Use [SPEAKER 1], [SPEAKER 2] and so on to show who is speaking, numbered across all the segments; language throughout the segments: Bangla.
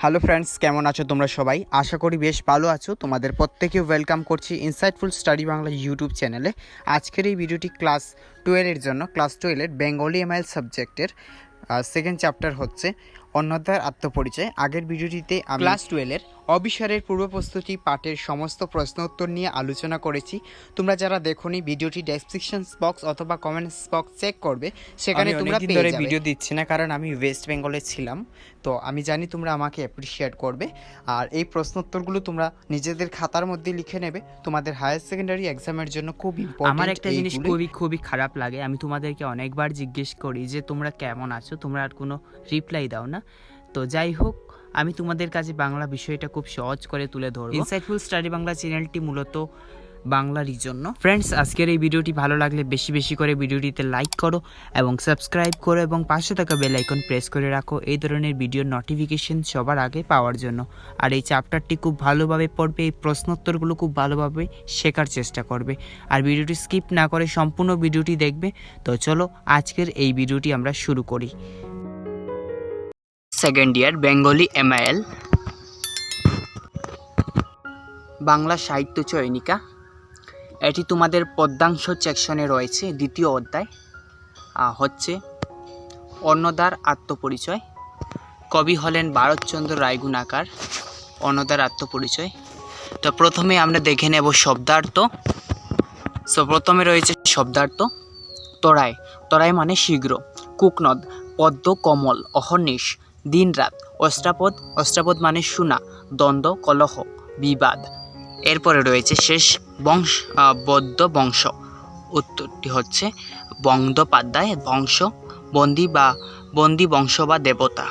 [SPEAKER 1] হ্যালো ফ্রেন্ডস কেমন আছো তোমরা সবাই? আশা করি বেশ ভালো আছো। তোমাদের প্রত্যেকে ওয়েলকাম করছি ইনসাইটফুল স্টাডি বাংলা ইউটিউব চ্যানেলে আজকের এই ভিডিওটি ক্লাস টুয়েলভের জন্য ক্লাস টুয়েলভের বেঙ্গলি এমআইএল সাবজেক্টের সেকেন্ড চ্যাপ্টার হচ্ছে অন্যতার আত্মপরিচয়। আগের ভিডিওটিতে আমি ক্লাস টুয়েলভের অবিসারের পূর্ব প্রস্তুতি পাঠের সমস্ত প্রশ্ন উত্তর নিয়ে আলোচনা করেছি। তোমরা যারা দেখোনি ভিডিওটি ডেসক্রিপশন বক্স অথবা কমেন্টস বক্স চেক করবে। সেখানে তোমরা পেয়ে
[SPEAKER 2] ধরে
[SPEAKER 1] যাবে।
[SPEAKER 2] ভিডিও
[SPEAKER 1] দিচ্ছি না কারণ আমি ওয়েস্ট বেঙ্গলে ছিলাম। তো আমি জানি তোমরা আমাকে অ্যাপ্রিসিয়েট করবে। আর এই প্রশ্ন উত্তরগুলো তোমরা নিজেদের খাতার মধ্যে লিখে নেবে। তোমাদের হায়ার সেকেন্ডারি এক্সামের জন্য খুব ইম্পর্টেন্ট
[SPEAKER 3] আমার একটা জিনিস খুবই খুবই খারাপ লাগে। আমি তোমাদেরকে অনেকবার জিজ্ঞেস করি যে তোমরা কেমন আছো? তোমরা আর কোনো রিপ্লাই দাও না। তো যাই হোক আমি তোমাদের কাছে বাংলা বিষয়টা খুব সহজ করে তুলে ধরবো। ইনসাইটফুল স্টাডি বাংলা চ্যানেলটি মূলত বাংলারই জন্য। ফ্রেন্ডস আজকের এই ভিডিওটি ভালো লাগলে বেশি বেশি করে ভিডিওটিতে লাইক করো এবং সাবস্ক্রাইব করো এবং পাশে থাকা বেল আইকন প্রেস করে রাখো এই ধরনের ভিডিওর নোটিফিকেশন সবার আগে পাওয়ার জন্য। আর এই চ্যাপ্টারটি খুব ভালোভাবে পড়বে এই প্রশ্নোত্তরগুলো খুব ভালোভাবে শেখার চেষ্টা করবে। আর ভিডিওটি স্কিপ না করে সম্পূর্ণ ভিডিওটি দেখবে। তো চলো আজকের এই ভিডিওটি আমরা শুরু করি। Second year Bengali MIL Bangla সাহিত্য চয়নিকা। এটি তোমাদের পদ্মাংশ সেকশনে রয়েছে, দ্বিতীয় অধ্যায়। হচ্ছে অন্নদার আত্মপরিচয়। কবি হলেন ভারতচন্দ্র রায়গুণাকার, অন্নদার আত্মপরিচয়। তো প্রথমে আমরা দেখে নেব শব্দার্থ। সো প্রথমে রয়েছে শব্দার্থ। তরাই। তরাই মানে শীঘ্র। কুকনদ, পদ্ম, কমল, অহর্নিশ। দিনরাত অষ্টাপদ অষ্টাপদ মানে শূনা দ্বন্দ্ব, কলহ, বিবাদ। এরপরে রয়েছে শেষ বংশ বদ্য বংশ। উত্তরটি হচ্ছে বন্দ্যোপাধ্যায় বংশ, বন্দি বা, বন্দি বংশ বা দেবতা।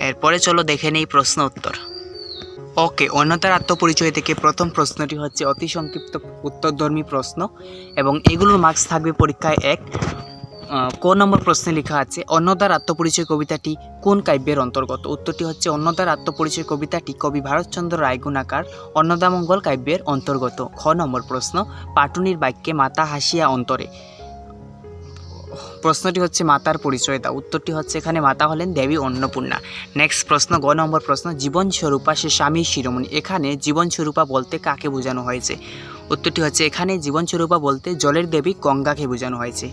[SPEAKER 3] এরপরে চলো দেখে নেই প্রশ্ন উত্তর। ওকে, অন্যতার আত্মপরিচয় থেকে প্রথম প্রশ্নটি হচ্ছে অতি সংক্ষিপ্ত উত্তরধর্মী প্রশ্ন এবং এগুলোর মার্কস থাকবে পরীক্ষায় এক। ক নম্বর প্রশ্নে লেখা আছে, অন্নদার আত্মপরিচয় কবিতাটি কোন কাব্যের অন্তর্গত? উত্তরটি হচ্ছে, অন্নদার আত্মপরিচয় কবিতাটি কবি ভারতচন্দ্র রায়গুণাকার অন্নদামঙ্গল কাব্যের অন্তর্গত। খ নম্বর প্রশ্ন, পাটুনির বাক্যে মাতা হাসিয়া অন্তরে। প্রশ্নটি হচ্ছে, মাতার পরিচয় দাও। উত্তরটি হচ্ছে, এখানে মাতা হলেন দেবী অন্নপূর্ণা। নেক্সট প্রশ্ন, গ নম্বর প্রশ্ন জীবন স্বরূপা সে স্বামী শিরোমণি। এখানে জীবন স্বরূপা বলতে কাকে বোঝানো হয়েছে? উত্তরটি হচ্ছে, এখানে জীবন স্বরূপা বলতে জলের দেবী গঙ্গাকে বোঝানো হয়েছে।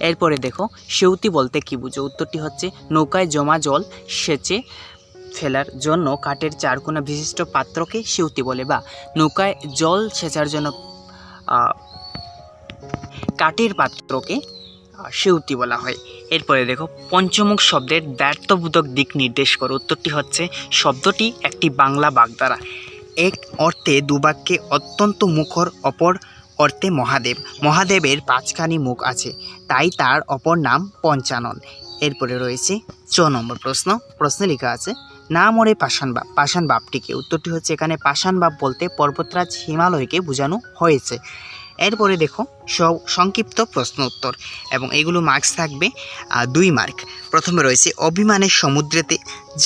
[SPEAKER 3] এরপরে দেখো, সেউতি বলতে কি বুঝো? উত্তরটি হচ্ছে, নৌকায় জমা জল সেচে ফেলার জন্য কাঠের চারকোনা বিশিষ্ট পাত্রকে সেউতি বলে বা নৌকায় জল সেচার জন্য কাঠের পাত্রকে সেউতি বলা হয়। এরপরে দেখো, পঞ্চমুখ শব্দের দ্ব্যর্থবোধক দিক নির্দেশ করো। উত্তরটি হচ্ছে, শব্দটি একটি বাংলা বাগধারা। এক অর্থে দুবাক্যে অত্যন্ত মুখর, অপর অর্থে মহাদেব। মহাদেবের পাঁচখানি মুখ আছে, তাই তার অপর নাম পঞ্চানন। এরপরে রয়েছে চ নম্বর প্রশ্ন। প্রশ্নে লেখা আছে, না মরে পাষাণ বাপ, পাষাণ বাপটিকে। উত্তরটি হচ্ছে এখানে পাষাণ বাপ বলতে পর্বতরাজ হিমালয়কে বোঝানো হয়েছে। এরপরে দেখো সংক্ষিপ্ত প্রশ্ন উত্তর এবং এগুলো মার্কস থাকবে দুই মার্ক প্রথমে রয়েছে, অভিমানের সমুদ্রেতে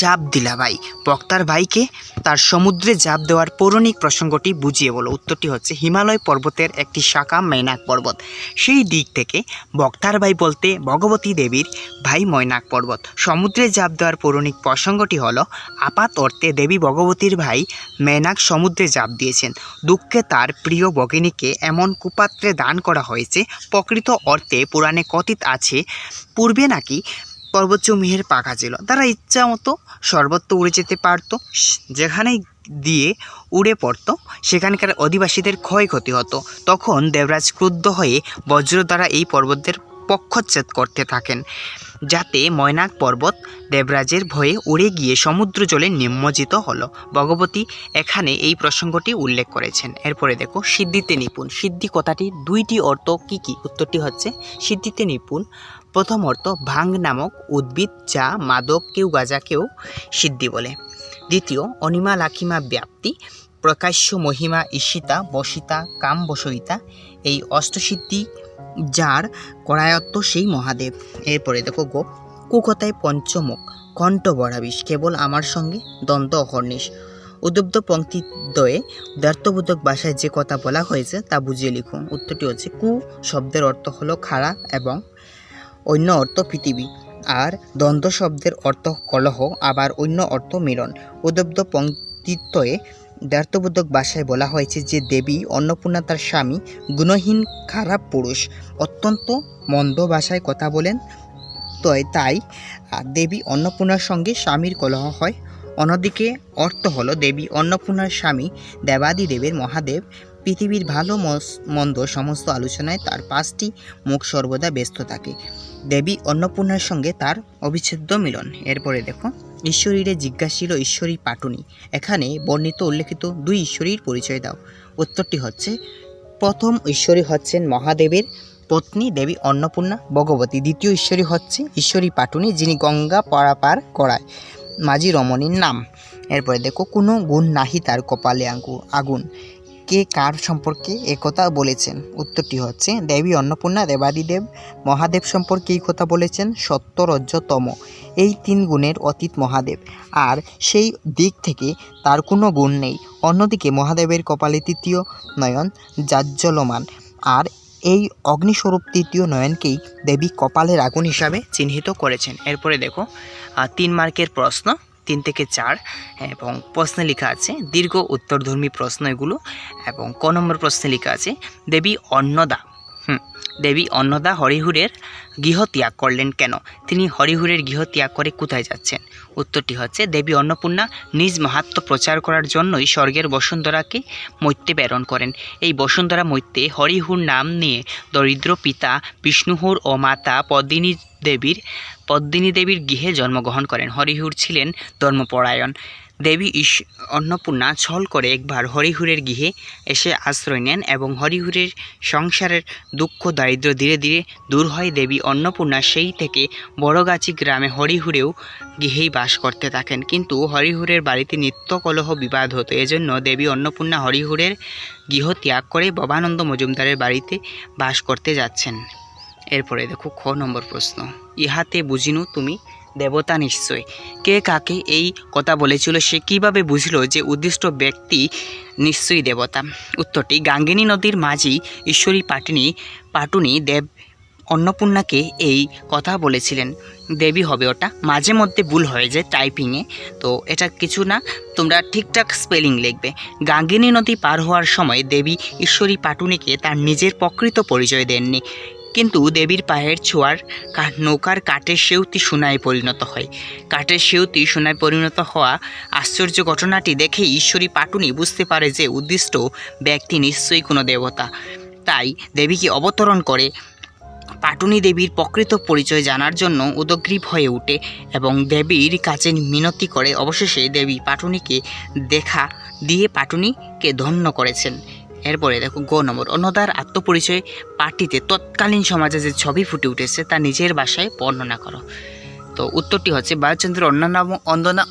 [SPEAKER 3] জাপ দিলা ভাই। বক্তার ভাইকে তার সমুদ্রে জাপ দেওয়ার পৌরাণিক প্রসঙ্গটি বুঝিয়ে বলো। উত্তরটি হচ্ছে, হিমালয় পর্বতের একটি শাখা মেনাক পর্বত। সেই দিক থেকে বক্তার ভাই বলতে, ভগবতী দেবীর ভাই ময়নাক পর্বত। সমুদ্রে জাপ দেওয়ার পৌরাণিক প্রসঙ্গটি হল, আপাত অর্থে দেবী ভগবতীর ভাই মেনাক সমুদ্রে জাপ দিয়েছেন। দুঃখে তার প্রিয় ভগিনীকে এমন কুপাত্রে দান করা হয়েছে। প্রকৃত অর্থে পুরাণে কথিত আছে, পূর্বে নাকি পর্বতচূমিহের পাখা ছিল। তারা ইচ্ছা মতো সর্বত্র উড়ে যেতে পারত। যেখানে দিয়ে উড়ে পড়ত, সেখানকার অধিবাসীদের ক্ষয়ক্ষতি হতো। তখন দেবরাজ ক্রুদ্ধ হয়ে বজ্র দ্বারা এই পর্বতদের পক্ষচ্ছেদ করতে থাকেন, যাতে ময়নাক পর্বত দেবরাজের ভয়ে উড়ে গিয়ে সমুদ্র জলে নিমজ্জিত হলো। ভগবতী এখানে এই প্রসঙ্গটি উল্লেখ করেছেন। এরপরে দেখো, সিদ্ধিতে নিপুণ। সিদ্ধি কথাটি দুইটি অর্থ কি কি? উত্তরটি হচ্ছে, সিদ্ধিতে নিপুণ, প্রথম অর্থ ভাং নামক উদ্ভিদ যা মাদক কেউ গাজাকেও সিদ্ধি বলে। দ্বিতীয়, অনিমা লাখিমা ব্যাপ্তি প্রকাশ্য মহিমা ঈশিতা, বসিতা, কাম বসইতা এই অষ্টসিদ্ধি যার করায়ত্ত সেই মহাদেব। এরপরে দেখো গো কুকথায় পঞ্চমুখ, কণ্ঠ বড়াবিষ কেবল আমার সঙ্গে দ্বন্দ্ব অহর্নিশ। উদ্বুদ্ধ পঙ্ক্তিদ্বয়ে দ্ব্যর্থবোধক ভাষায় যে কথা বলা হয়েছে তা বুঝিয়ে লিখুন। উত্তরটি হচ্ছে, কু শব্দের অর্থ হলো খারাপ এবং অন্য অর্থ পৃথিবী, আর দ্বন্দ্ব শব্দের অর্থ কলহ, আবার অন্য অর্থ মিলন। উদ্যব্ধ পঙ্ক্তিত্বয়ে দ্বার্থবোধক ভাষায় বলা হয়েছে যে দেবী অন্নপূর্ণা তার স্বামী, গুণহীন খারাপ পুরুষ। অত্যন্ত মন্দ ভাষায় কথা বলেন। তো তাই দেবী অন্নপূর্ণার সঙ্গে স্বামীর কলহ হয়। অন্যদিকে অর্থ হলো, দেবী অন্নপূর্ণার স্বামী দেবাদিদেবের মহাদেব। পৃথিবীর ভালো মন্দ সমস্ত আলোচনায় তার পাঁচটি মুখ সর্বদা ব্যস্ত থাকে। দেবী অন্নপূর্ণার সঙ্গে তার অবিচ্ছেদ্য মিলন। এরপরে দেখো। ঈশ্বরীরে জিজ্ঞাসিল ঈশ্বরী পাটুনি। এখানে বর্ণিত উল্লেখিত দুই ঈশ্বরীর পরিচয় দাও। উত্তরটি হচ্ছে, প্রথম ঈশ্বরী হচ্ছেন মহাদেবের পত্নী দেবী অন্নপূর্ণা, ভগবতী। দ্বিতীয় ঈশ্বরী হচ্ছে ঈশ্বরী পাটুনি, যিনি গঙ্গা পারাপার করায়। মাঝি রমণীর নাম। এরপরে দেখো, কোনো গুণ নাহি তার কপালে আগুন। কে কার সম্পর্কে একথা বলেছেন? উত্তরটি হচ্ছে, দেবী অন্নপূর্ণা দেবাদিদেব মহাদেব সম্পর্কে এই কথা বলেছেন সত্য রজ্জ তম এই তিন গুণের অতীত মহাদেব। আর সেই দিক থেকে তার কোনো গুণ নেই। অন্যদিকে মহাদেবের কপালে তৃতীয় নয়ন জাজ্জলমান আর এই অগ্নিস্বরূপ তৃতীয় নয়নকেই দেবী কপালের আগুন হিসাবে চিহ্নিত করেছেন। এরপরে দেখো তিন মার্কের প্রশ্ন। তিন থেকে চার, এবং প্রশ্নে লেখা আছে, দীর্ঘ উত্তরধর্মী প্রশ্ন এগুলো, এবং ক নম্বর প্রশ্নে লেখা আছে, দেবী অন্নদা। দেবী অন্নদা হরিহুরের গৃহ ত্যাগ করলেন কেন? তিনি হরিহুরের গৃহ ত্যাগ করে কোথায় যাচ্ছেন? উত্তরটি হচ্ছে, দেবী অন্নপূর্ণা নিজ মাহাত্ম প্রচার করার জন্যই স্বর্গের বসুন্ধরাকে মৈত্যে প্রেরণ করেন। এই বসুন্ধরা মৈত্যে হরিহুর নাম নিয়ে দরিদ্র পিতা বিষ্ণুহুর ও মাতা পদ্মিনী দেবীর পদ্মিনী দেবীর গৃহে জন্মগ্রহণ করেন। হরিহুর ছিলেন ধর্মপরায়ণ। দেবী ইস অন্নপূর্ণা ছল করে একবার হরিহুরের গৃহে এসে আশ্রয় নেন এবং হরিহুরের সংসারের দুঃখ দারিদ্র ধীরে ধীরে দূর হয়। দেবী অন্নপূর্ণা সেই থেকে বড়গাছি গ্রামে হরিহুরেও গৃহেই বাস করতে থাকেন। কিন্তু হরিহুরের বাড়িতে নিত্য কলহ বিবাদ হতো। এজন্য দেবী অন্নপূর্ণা হরিহুরের গৃহ ত্যাগ করে ভবানন্দ মজুমদারের বাড়িতে বাস করতে যাচ্ছেন। এরপরে দেখো খ নম্বর প্রশ্ন। ইহাতে বুঝিনু তুমি, দেবতা নিশ্চয়। কে কাকে এই কথা বলেছিল, সে কীভাবে বুঝলো যে উদ্দিষ্ট ব্যক্তি নিশ্চয়ই দেবতা? উত্তরটি, গাঙ্গিনী নদীর মাঝি ঈশ্বরী পাটনি, পাটুনি দেব অন্নপূর্ণাকে এই কথা বলেছিলেন। দেবী হবে ওটা। মাঝে মধ্যে ভুল হয়ে যায় টাইপিংয়ে তো এটা কিছু না, তোমরা ঠিকঠাক স্পেলিং লিখবে। গাঙ্গিনী নদী পার হওয়ার সময় দেবী ঈশ্বরী পাটুনিকে তার নিজের প্রকৃত পরিচয় দেননি। কিন্তু দেবীর পায়ের ছোঁয়ার নৌকার কাঠের সেউতি সোনায় পরিণত হয়। কাঠের সেউতি সোনায় পরিণত হওয়া আশ্চর্য ঘটনাটি দেখে ঈশ্বরী পাটুনি বুঝতে পারে যে উদ্দিষ্ট ব্যক্তি নিশ্চয়ই কোনো দেবতা। তাই দেবীকে অবতরণ করে পাটুনি দেবীর প্রকৃত পরিচয় জানার জন্য উদগ্রীব হয়ে ওঠে এবং দেবীর কাছে মিনতি করে অবশেষে দেবী পাটুনিকে দেখা দিয়ে পাটুনিকে ধন্য করেছেন। এরপরে দেখো গ নম্বর, অন্নদার আত্মপরিচয় পার্টিতে তৎকালীন সমাজে যে ছবি ফুটে উঠেছে তা নিজের বাসায় বর্ণনা করো। তো উত্তরটি হচ্ছে বায়ুচন্দ্র অন্যান্য অন্দনা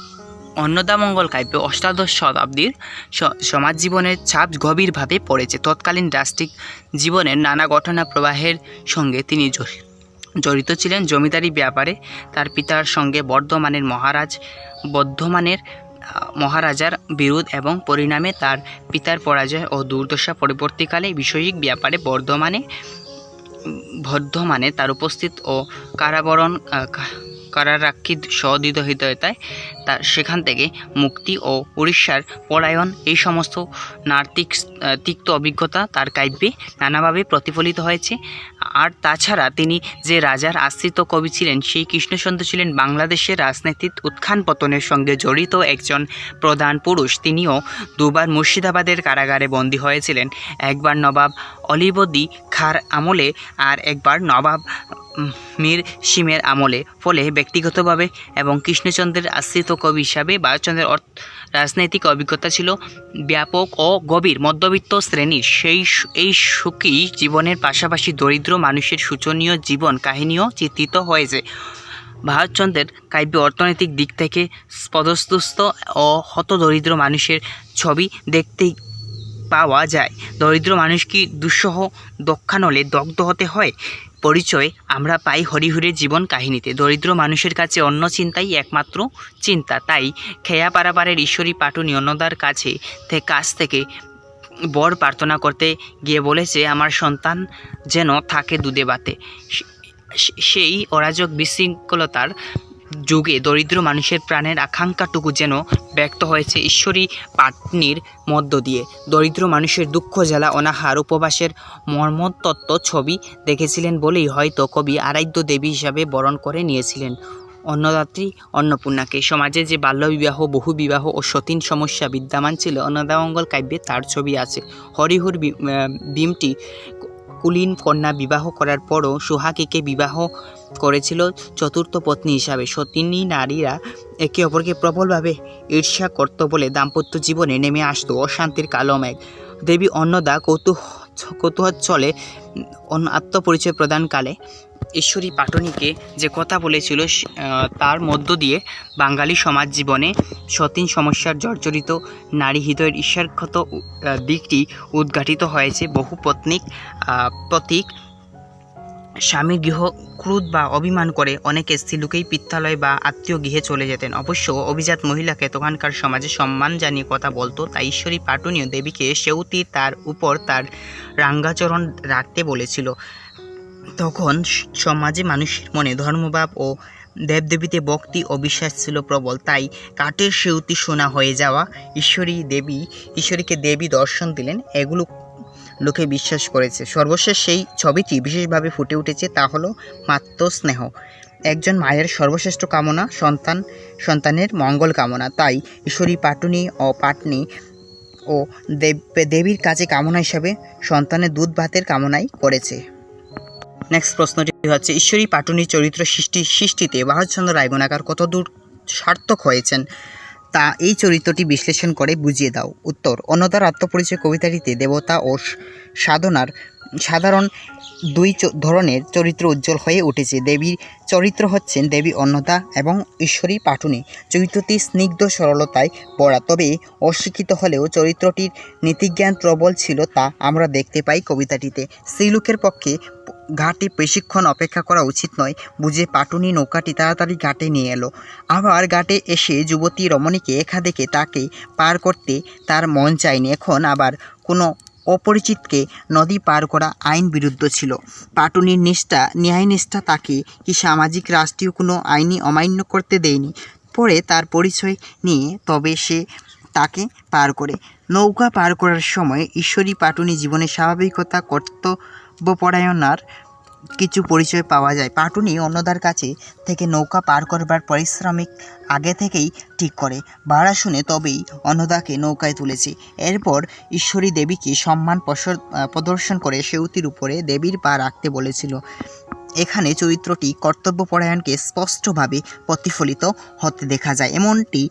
[SPEAKER 3] অন্নদামঙ্গল কাব্য অষ্টাদশ শতাব্দীর সমাজ জীবনের ছাপ গভীরভাবে পড়েছে। তৎকালীন রাষ্ট্রিক জীবনের নানা ঘটনা প্রবাহের সঙ্গে তিনি জড়িত ছিলেন। জমিদারি ব্যাপারে তার পিতার সঙ্গে বর্ধমানের মহারাজ বর্ধমানের মহারাজার বিরোধ এবং পরিণামে তার পিতার পরাজয় ও দুর্দশা পরবর্তীকালে বিষয়িক ব্যাপারে বর্ধমানে বর্ধমানে তার উপস্থিত ও কারাবরণ কারারাক্ষী সহৃদয়তায় তার সেখান থেকে মুক্তি ও উড়িষ্যার পলায়ন এই সমস্ত নার্তিক তিক্ত অভিজ্ঞতা তার কাব্যে নানাভাবে প্রতিফলিত হয়েছে। আর তাছাড়া তিনি যে রাজার আশ্রিত কবি ছিলেন, সেই কৃষ্ণচন্দ্র ছিলেন বাংলাদেশের রাজনীতির উত্থান পতনের সঙ্গে জড়িত একজন প্রধান পুরুষ। তিনিও দুবার মুর্শিদাবাদের কারাগারে বন্দী হয়েছিলেন। একবার নবাব অলিবদি খার আমলে আর একবার নবাব মীর সিমের আমলে। ফলে ব্যক্তিগতভাবে এবং কৃষ্ণচন্দ্রের আশ্রিত কবি হিসাবে অর্থ রাজনৈতিক অভিজ্ঞতা ছিল ব্যাপক ও গভীর। মধ্যবিত্ত শ্রেণির সেই এই সুখী জীবনের পাশাপাশি দরিদ্র মানুষের শোচনীয় জীবন কাহিনীও চিত্রিত হয়েছে। ভারতচন্দ্রের কাব্য অর্থনৈতিক দিক থেকে পদস্তুস্ত ও হতদরিদ্র মানুষের ছবি দেখতে পাওয়া যায়। দরিদ্র মানুষ কি দুঃসহ দক্ষানলে দগ্ধ হতে হয়? পরিচয় আমরা পাই হরিহরের জীবন কাহিনীতে। দরিদ্র মানুষের কাছে অন্য চিন্তাই একমাত্র চিন্তা। তাই খেয়া পারাপারের ঈশ্বরী পাটুনি অন্নদার কাছে কাছ থেকে বর প্রার্থনা করতে গিয়ে বলেছে, আমার সন্তান যেন থাকে দুধে বাতে। সেই অরাজক বিশৃঙ্খলতার যুগে দরিদ্র মানুষের প্রাণের আকাঙ্ক্ষাটুকু যেন ব্যক্ত হয়েছে ঈশ্বরী পাটনির মধ্য দিয়ে। দরিদ্র মানুষের দুঃখ জ্বালা অনাহার উপবাসের মর্মতত্ত্ব ছবি দেখেছিলেন বলেই হয়তো কবি আরাধ্য দেবী হিসাবে বরণ করে নিয়েছিলেন। অন্নদাত্রী অন্নপূর্ণাকে। সমাজে যে বাল্যবিবাহ বহুবিবাহ ও সতীন সমস্যা বিদ্যমান ছিল অন্নদামঙ্গল কাব্যে তার ছবি আছে। হরিহর বি- আহ, ভীমটি কুলীন কন্যা বিবাহ করার পরও সোহাগীকে বিবাহ করেছিল চতুর্থ পত্নী হিসাবে। সতিনী নারীরা একে অপরকে প্রবলভাবে ঈর্ষা করত বলে দাম্পত্য জীবনে নেমে আসত। অশান্তির কালো মেঘ। দেবী অন্নদা কৌতূহ কৌতূহচ্ছলে আত্মপরিচয় প্রদানকালে ঈশ্বরী পাটনীকে যে কথা বলেছিল তার মধ্য দিয়ে বাঙালি সমাজ জীবনে সতীন সমস্যার জর্জরিত নারী হৃদয়ের ঈর্ষার্ক্ষত আহ, দিকটি উদ্ঘাটিত হয়েছে। বহু পত্নিক প্রতীক স্বামীর গৃহ ক্রোধ বা অভিমান করে অনেকে স্ত্রীলোকেই পিত্তালয় বা আত্মীয় গৃহে চলে যেতেন। অবশ্য অভিজাত মহিলাকে তখনকার সমাজে সম্মান জানিয়ে কথা বলতো তাই ঈশ্বরী পাটনীয় দেবীকে সেউতি তার উপর তার রাঙ্গাচরণ রাখতে বলেছিল। তখন সমাজে মানুষের মনে ধর্মভাব ও দেবদেবীতে ভক্তি ও বিশ্বাস ছিল প্রবল। তাই কাঠের সেউতি সোনা হয়ে যাওয়া ঈশ্বরী দেবী, ঈশ্বরীকে দেবী দর্শন দিলেন, এগুলো লোকে বিশ্বাস করেছে। সর্বশেষ সেই ছবিটি বিশেষভাবে ফুটে উঠেছে তা হলো মাতৃস্নেহ একজন মায়ের সর্বশ্রেষ্ঠ কামনা, সন্তান, সন্তানের মঙ্গল কামনা। তাই ঈশ্বরী পাটুনি ও পাটনি ও দেব, দেবীর কাছে কামনা হিসাবে সন্তানের দুধ ভাতের কামনাই করেছে। নেক্সট প্রশ্নটি হচ্ছে, ঈশ্বরী পাটুনির চরিত্র সৃষ্টি, সৃষ্টিতে ভারতচন্দ্র রায়গুণাকার কতদূর সার্থক হয়েছেন? তা এই চরিত্রটি বিশ্লেষণ করে বুঝিয়ে দাও। উত্তর, অন্নদার আত্মপরিচয় কবিতাটিতে দেবতা ও সাধনার সাধারণ দুই ধরনের চরিত্র উজ্জ্বল হয়ে উঠেছে। দেবীর চরিত্র হচ্ছেন দেবী অন্নদা এবং ঈশ্বরী পাটুনি। চরিত্রটি স্নিগ্ধ সরলতায় পড়া তবে অশিক্ষিত হলেও চরিত্রটির নীতিজ্ঞান প্রবল ছিল তা আমরা দেখতে পাই কবিতাটিতে। স্ত্রীলোকের পক্ষে ঘাটে বেশিক্ষণ অপেক্ষা করা উচিত নয়। বুঝে পাটুনি নৌকাটি তাড়াতাড়ি ঘাটে নিয়ে এলো। আবার ঘাটে এসে যুবতী রমণীকে একা দেখে তাকে পার করতে তার মন চায়নি। এখন আবার কোনো অপরিচিতকে নদী পার করা আইন বিরুদ্ধ ছিল। পাটুনির নিষ্ঠা, ন্যায় নিষ্ঠা তাকে কি সামাজিক, রাষ্ট্রীয় কোনো আইনি অমান্য করতে দেয়নি? পরে তার পরিচয় নিয়ে তবে সে তাকে পার করে। নৌকা পার করার সময় ঈশ্বরী পাটুনি জীবনের স্বাভাবিকতা কর্তব্যপরায়ণার কিছু পরিচয় পাওয়া যায়। পাটুনি অন্যদার কাছে থেকে নৌকা পার করবার পারিশ্রমিক আগে থেকেই ঠিক করে। ভাড়া শুনে তবেই অন্নদাকে নৌকায় তুলেছে। এরপর ঈশ্বরী দেবীকে সম্মান প্রদর্শন করে সেউতির উপরে দেবীর পা রাখতে বলেছিল। এখানে চরিত্রটি কর্তব্যপরায়ণকে স্পষ্টভাবে প্রতিফলিত হতে দেখা যায়। এমনটি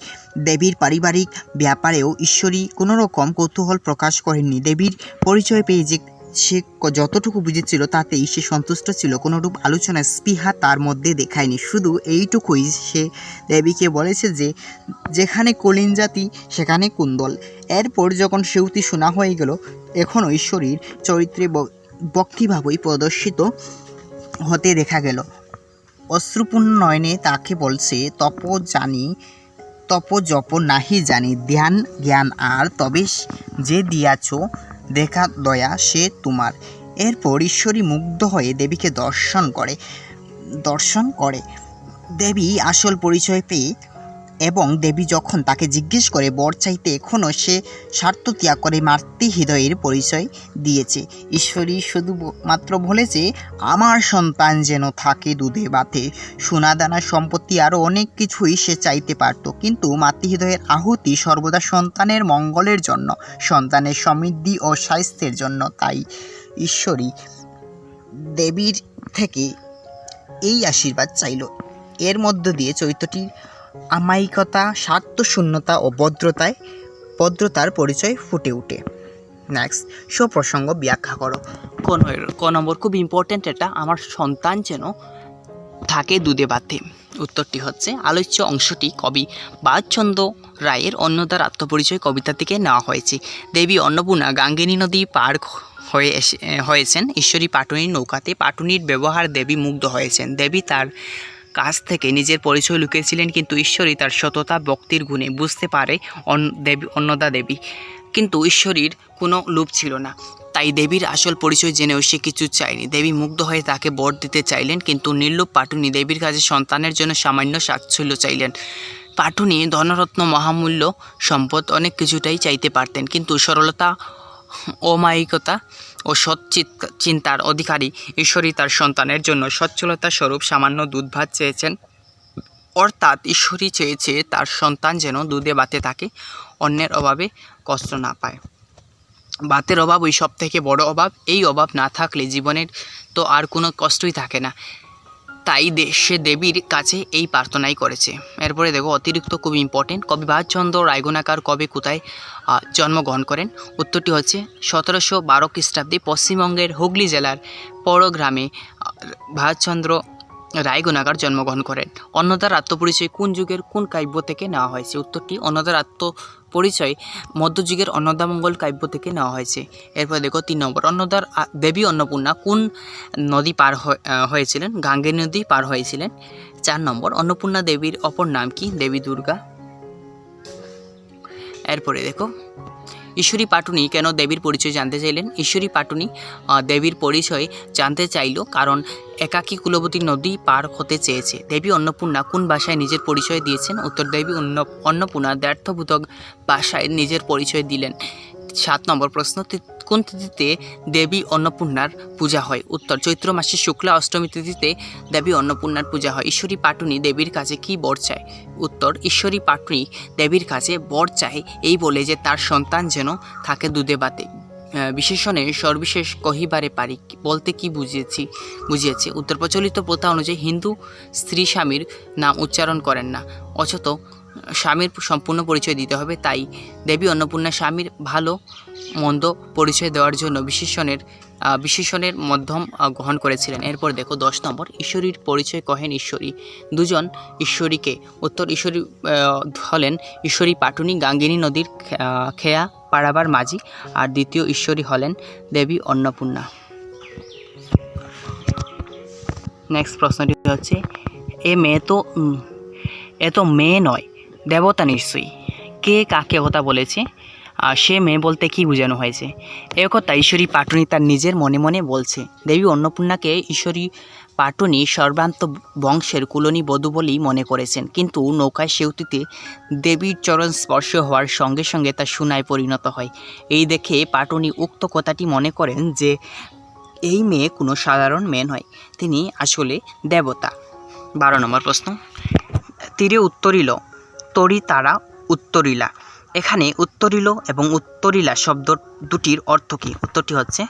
[SPEAKER 3] দেবীর পারিবারিক ব্যাপারেও ঈশ্বরী কোনো রকম কৌতূহল প্রকাশ করেননি। দেবীর পরিচয় পেয়ে যে সে যতটুকু বুঝেছিল তাতেই সে সন্তুষ্ট ছিল। কোনোরূপ আলোচনা স্পৃহা তার মধ্যে দেখায়নি। শুধু এইটুকুই সে দেবীকে বলেছে যে, যেখানে কলিন জাতি, সেখানে কুন্দল। এরপর যখন সেউতি শোনা হয়ে গেল এখন ঐশ্বরীর চরিত্রে ব- ভক্তিভাবই প্রদর্শিত হতে দেখা গেল। অশ্রুপূর্ণ নয়নে তাকে বলছে, তপ জানি, তপ জপ নাহি জানি, ধ্যান, জ্ঞান আর তবে যে দিয়াছ দেখা দয়া সে তোমার। এরপর ঈশ্বরী মুগ্ধ হয়ে দেবীকে দর্শন করে দর্শন করে। দেবী আসল পরিচয় পেয়ে এবং দেবী যখন তাকে জিজ্ঞেস করে, বর চাইতে এখনও সে স্বার্থ ত্যাগ করে মাতৃ হৃদয়ের পরিচয় দিয়েছে। ঈশ্বরী শুধু মাত্র বলেছে, আমার সন্তান যেন থাকে দুধে বাতে। সোনাদানা সম্পত্তি আরও অনেক কিছুই সে চাইতে পারত। কিন্তু মাতৃহৃদয়ের আহুতি সর্বদা সন্তানের মঙ্গলের জন্য, সন্তানের সমৃদ্ধি ও স্বাস্থ্যের জন্য। তাই ঈশ্বরী দেবীর থেকে এই আশীর্বাদ চাইল। এর মধ্য দিয়ে চরিত্রটির আমায়িকতা স্বার্থশূন্যতা ও ভদ্রতায়, ভদ্রতার পরিচয় ফুটে ওঠে নেক্সট সুপ্রসঙ্গ ব্যাখ্যা করো। কোন ক নম্বর? খুব ইম্পর্ট্যান্ট এটা। আমার সন্তান যেন থাকে দুধে বাতে। উত্তরটি হচ্ছে, আলোচ্য অংশটি কবি বাদচন্দ্র রায়ের অন্নদার আত্মপরিচয় কবিতা থেকে নেওয়া হয়েছে। দেবী অন্নপূর্ণা গাঙ্গিনী নদী পার হয়ে এসে, হয়েছেন। ঈশ্বরী পাটুনির নৌকাতে পাটুনির ব্যবহার দেবী মুগ্ধ হয়েছেন। দেবী তার কাছ থেকে নিজের পরিচয় লুকিয়েছিলেন কিন্তু ঈশ্বরী তার সততা, ভক্তির গুণে বুঝতে পারে দেবী, অন্নদা দেবী। কিন্তু ঈশ্বরীর কোনো লোভ ছিল না। তাই দেবীর আসল পরিচয় জেনেও সে কিছু চায়নি। দেবী মুগ্ধ হয়ে তাকে বর দিতে চাইলেন কিন্তু নির্লোভ পাটুনি দেবীর কাছে সন্তানের জন্য সামান্য সাচ্ছল্য চাইলেন। পাটুনি ধনরত্ন মহামূল্য সম্পদ অনেক কিছুটাই চাইতে পারতেন কিন্তু সরলতা, অমায়িকতা ও সৎ চিন্তার অধিকারী। ঈশ্বরই তার সন্তানের জন্য সচ্ছলতা স্বরূপ সামান্য দুধ ভাত চেয়েছেন। অর্থাৎ ঈশ্বরই চেয়েছে তার সন্তান যেন দুধে বাতে থাকে, অন্যের অভাবে কষ্ট না পায়। বাতের অভাব ওই সব থেকে বড় অভাব। এই অভাব না থাকলে জীবনের তো আর কোনো কষ্টই থাকে না। তাই সে দেবীর কাছে এই প্রার্থনাই করেছে। এরপরে দেখো, অতিরিক্ত খুব ইম্পর্টেন্ট কবি ভারচন্দ্র রায়গুণাকার কবে কোথায় জন্মগ্রহণ করেন? উত্তরটি হচ্ছে সতেরোশো বারো খ্রিস্টাব্দে পশ্চিমবঙ্গের হুগলি জেলার পরগ্রামে ভারতচন্দ্র রায়গুণাকার জন্মগ্রহণ করেন। অন্নদার আত্মপরিচয় কোন যুগের, কোন কাব্য থেকে নেওয়া হয়েছে? উত্তরটি, অন্নদার আত্মপরিচয় মধ্যযুগের অন্নদামঙ্গল কাব্য থেকে নেওয়া হয়েছে। এরপর দেখো তিন নম্বর, অন্নদার দেবী অন্নপূর্ণা কোন নদী পার হয়েছিলেন? গাঙ্গে নদী পার হয়েছিলেন। চার নম্বর, অন্নপূর্ণা দেবীর অপর নাম কি? দেবী দুর্গা। এরপরে দেখো ঈশ্বরী পাটুনি কেন দেবীর পরিচয় জানতে চাইলেন? ঈশ্বরী পাটুনি দেবীর পরিচয় জানতে চাইল কারণ একাকী কুলবতী নদী পার হতে চেয়েছে। দেবী অন্নপূর্ণা কোন ভাষায় নিজের পরিচয় দিয়েছেন? উত্তর, দেবী অন্ন, অন্নপূর্ণা দ্ব্যর্থবোধক ভাষায় নিজের পরিচয় দিলেন। সাত নম্বর প্রশ্ন কোন তিথিতে দেবী অন্নপূর্ণার পূজা হয়। উত্তর, চৈত্র মাসে শুক্লা অষ্টমী তিথিতে দেবী অন্নপূর্ণার পূজা হয়। ঈশ্বরী পাটুনি দেবীর কাছে কি বর চায়? উত্তর, ঈশ্বরী পাটুনি দেবীর কাছে বর চায় এই বলে যে তার সন্তান যেন থাকে দুধে বাতে বিশেষণে সর্বশেষ কহিবারে পারি বলতে কি বুঝিয়েছি বুঝিয়েছে। উত্তর, প্রচলিত প্রথা অনুযায়ী হিন্দু স্ত্রী স্বামীর নাম উচ্চারণ করেন না। অথচ স্বামীর সম্পূর্ণ পরিচয় দিতে হবে, তাই দেবী অন্নপূর্ণা স্বামীর ভালো, মন্দ পরিচয় দেওয়ার জন্য বিশেষণের বিশেষণের মধ্যম গ্রহণ করেছিলেন। এরপর দেখো দশ নম্বর, ঈশ্বরীর পরিচয় কহেন ঈশ্বরী। দুজন ঈশ্বরীকে, উত্তর ঈশ্বরী হলেন ঈশ্বরী পাটুনি, গাঙ্গিনী নদীর খেয়া পাড়াবার মাঝি, আর দ্বিতীয় ঈশ্বরী হলেন দেবী অন্নপূর্ণা। নেক্সট প্রশ্নটি হচ্ছে, এ মেয়ে তো এ তো মেয়ে নয় দেবতা নিশ্চয়ই। কে কাকে কথা বলেছে? আর সে মেয়ে বলতে কি বোঝানো হয়েছে? এ কথা ঈশ্বরী পাটুনি তার নিজের মনে মনে বলছে। দেবী অন্নপূর্ণাকে ঈশ্বরী পাটুনি সর্বান্ত বংশের কুলনী বধূ বলেই মনে করেছেন। কিন্তু নৌকায় সেউতিতে দেবীর চরণ স্পর্শ হওয়ার সঙ্গে সঙ্গে তা সুনায় পরিণত হয়। এই দেখে পাটুনি উক্ত কথাটি মনে করেন যে, এই মেয়ে কোনো সাধারণ মেয়ে নয়, তিনি আসলে দেবতা। বারো নম্বর প্রশ্ন। তীরে উত্তরিল তরি তারা উত্তরিলা। এখানে উত্তরিল এবং উত্তরিলা শব্দ দুটির অর্থ কী? উত্তরটি হচ্ছে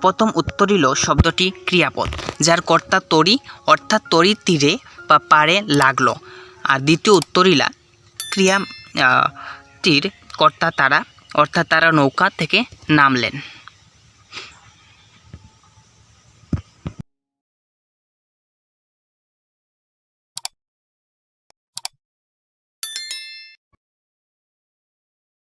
[SPEAKER 3] প্রথম উত্তরিল শব্দটি ক্রিয়াপদ যার কর্তা তরি অর্থাৎ তরি তীরে বা পাড়ে লাগল। আর দ্বিতীয় উত্তরিলা ক্রিয়া আহ, তীর কর্তা তারা অর্থাৎ তারা নৌকা থেকে নামলেন।